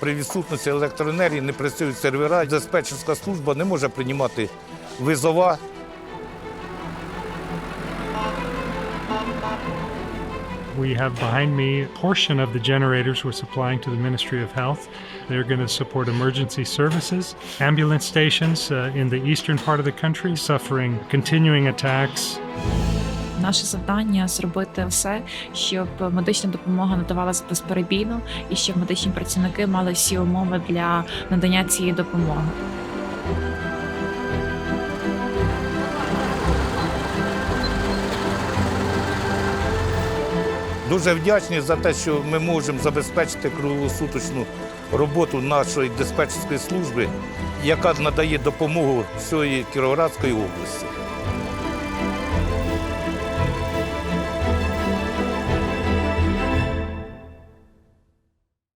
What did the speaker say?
При відсутності електроенергії не працюють сервера. Диспетчерська служба не може приймати визова. We have behind me a portion of the generators we're supplying to the Ministry of Health. They're going to support emergency services, ambulance stations uh, in the eastern part of the country suffering continuing attacks Наше завдання зробити все, щоб медична допомога надавалася безперебійно і щоб медичні працівники мали всі умови для надання цієї допомоги. Дуже вдячні за те, що ми можемо забезпечити круглосуточну роботу нашої диспетчерської служби, яка надає допомогу всієї Кіровоградської області.